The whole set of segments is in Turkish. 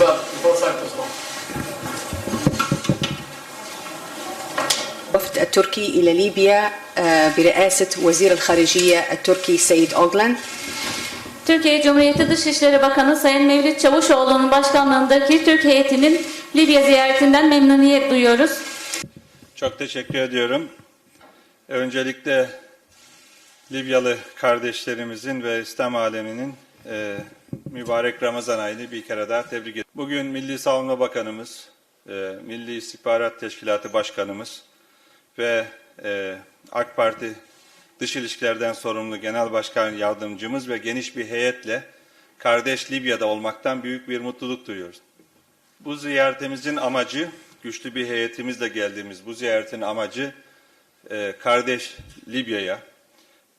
الباب الفرصة تصبح وفد التركي إلى ليبيا آه، برئاسة وزير الخارجية التركي سيد أوغلان Türkiye Cumhuriyeti Dışişleri Bakanı Sayın Mevlüt Çavuşoğlu'nun başkanlığındaki Türk heyetinin Libya ziyaretinden memnuniyet duyuyoruz. Çok teşekkür ediyorum. Öncelikle Libyalı kardeşlerimizin ve İslam aleminin e, mübarek Ramazan ayını bir kere daha tebrik ediyorum. Bugün Milli Savunma Bakanımız, e, Milli İstihbarat Teşkilatı Başkanımız ve e, AK Parti Dış İlişkilerden sorumlu Genel Başkan Yardımcımız ve geniş bir heyetle kardeş Libya'da olmaktan büyük bir mutluluk duyuyoruz. Bu ziyaretimizin amacı, güçlü bir heyetimizle geldiğimiz bu ziyaretin amacı e, kardeş Libya'ya,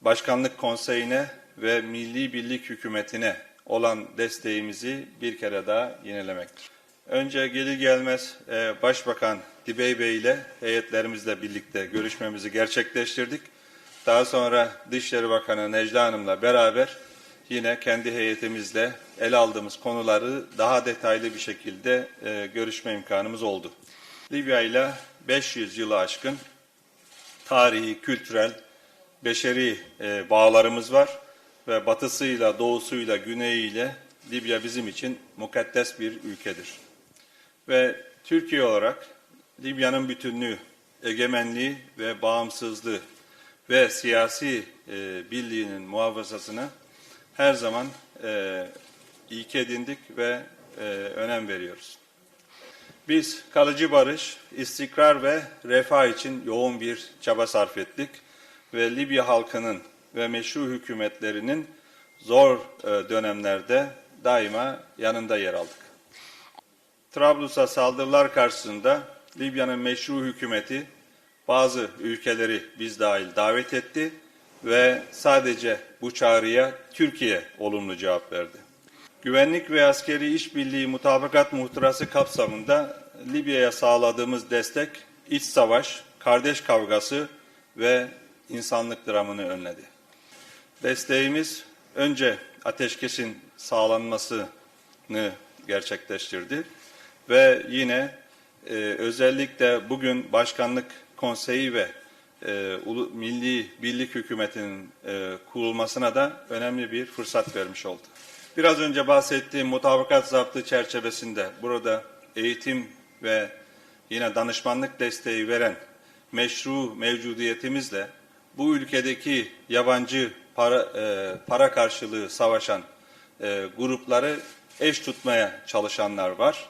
Başkanlık Konseyi'ne ve Milli Birlik Hükümeti'ne olan desteğimizi bir kere daha yenilemektir. Önce gelir gelmez e, Başbakan Dibey Bey ile heyetlerimizle birlikte görüşmemizi gerçekleştirdik. Daha sonra Dışişleri Bakanı Necla Hanım'la beraber yine kendi heyetimizle ele aldığımız konuları daha detaylı bir şekilde e, görüşme imkanımız oldu. Libya ile 500 yılı aşkın tarihi, kültürel, beşeri e, bağlarımız var ve batısıyla, doğusuyla, güneyiyle Libya bizim için mukaddes bir ülkedir. Ve Türkiye olarak Libya'nın bütünlüğü, egemenliği ve bağımsızlığı ve siyasi e, birliğinin muhafazasına her zaman e, ilke edindik ve e, önem veriyoruz. Biz kalıcı barış, istikrar ve refah için yoğun bir çaba sarf ettik ve Libya halkının ve meşru hükümetlerinin zor e, dönemlerde daima yanında yer aldık. Trablus'a saldırılar karşısında Libya'nın meşru hükümeti bazı ülkeleri biz dahil davet etti ve sadece bu çağrıya Türkiye olumlu cevap verdi. Güvenlik ve askeri işbirliği mutabakat muhtırası kapsamında Libya'ya sağladığımız destek iç savaş, kardeş kavgası ve insanlık dramını önledi. Desteğimiz önce ateşkesin sağlanmasını gerçekleştirdi ve yine e, özellikle bugün Başkanlık Konseyi ve e, Ulu- Milli Birlik Hükümeti'nin e, kurulmasına da önemli bir fırsat vermiş oldu. Biraz önce bahsettiğim mutabakat zaptı çerçevesinde burada eğitim ve yine danışmanlık desteği veren meşru mevcudiyetimizle bu ülkedeki yabancı para, e, para karşılığı savaşan e, grupları eş tutmaya çalışanlar var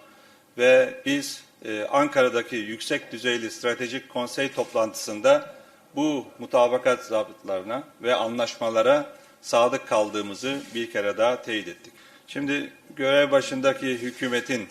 ve biz e, Ankara'daki yüksek düzeyli stratejik konsey toplantısında bu mutabakat zabıtlarına ve anlaşmalara sadık kaldığımızı bir kere daha teyit ettik. Şimdi görev başındaki hükümetin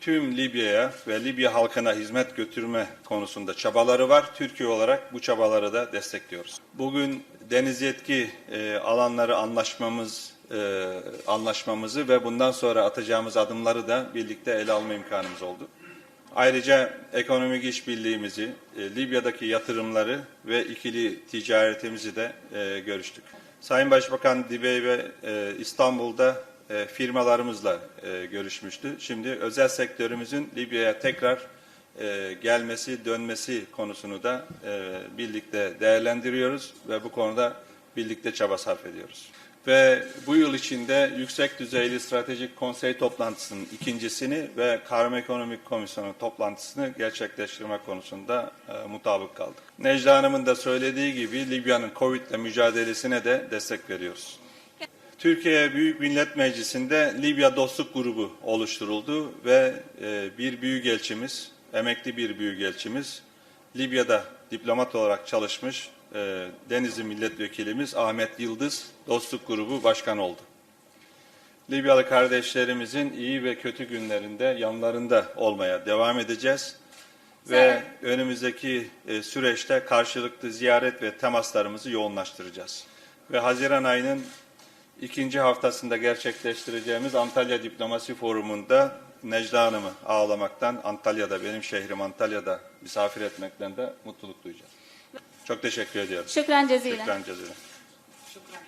tüm Libya'ya ve Libya halkına hizmet götürme konusunda çabaları var. Türkiye olarak bu çabaları da destekliyoruz. Bugün deniz yetki e, alanları anlaşmamız e, anlaşmamızı ve bundan sonra atacağımız adımları da birlikte ele alma imkanımız oldu. Ayrıca ekonomik işbirliğimizi, e, Libya'daki yatırımları ve ikili ticaretimizi de görüştük. Sayın Başbakan Dibey ve İstanbul'da e, firmalarımızla e, görüşmüştü. Şimdi özel sektörümüzün Libya'ya tekrar e, gelmesi, dönmesi konusunu da birlikte değerlendiriyoruz ve bu konuda birlikte çaba sarf ediyoruz. Ve bu yıl içinde yüksek düzeyli stratejik konsey toplantısının ikincisini ve Karma Ekonomik Komisyonu toplantısını gerçekleştirme konusunda mutabık kaldık. Necla Hanım'ın da söylediği gibi Libya'nın Covid ile mücadelesine de destek veriyoruz. Türkiye Büyük Millet Meclisi'nde Libya Dostluk Grubu oluşturuldu ve e, bir büyükelçimiz, emekli bir büyükelçimiz, Libya'da diplomat olarak çalışmış e, Denizli Milletvekilimiz Ahmet Yıldız Dostluk Grubu Başkanı oldu. Libyalı kardeşlerimizin iyi ve kötü günlerinde yanlarında olmaya devam edeceğiz. Ve önümüzdeki e, süreçte karşılıklı ziyaret ve temaslarımızı yoğunlaştıracağız. Ve Haziran ayının ikinci haftasında gerçekleştireceğimiz Antalya Diplomasi Forumu'nda Necla Hanım'ı ağlamaktan Antalya'da, benim şehrim Antalya'da misafir etmekten de mutluluk duyacağım. Çok teşekkür ediyorum. Şükran cezilen. Şükran cezilen. Şükran.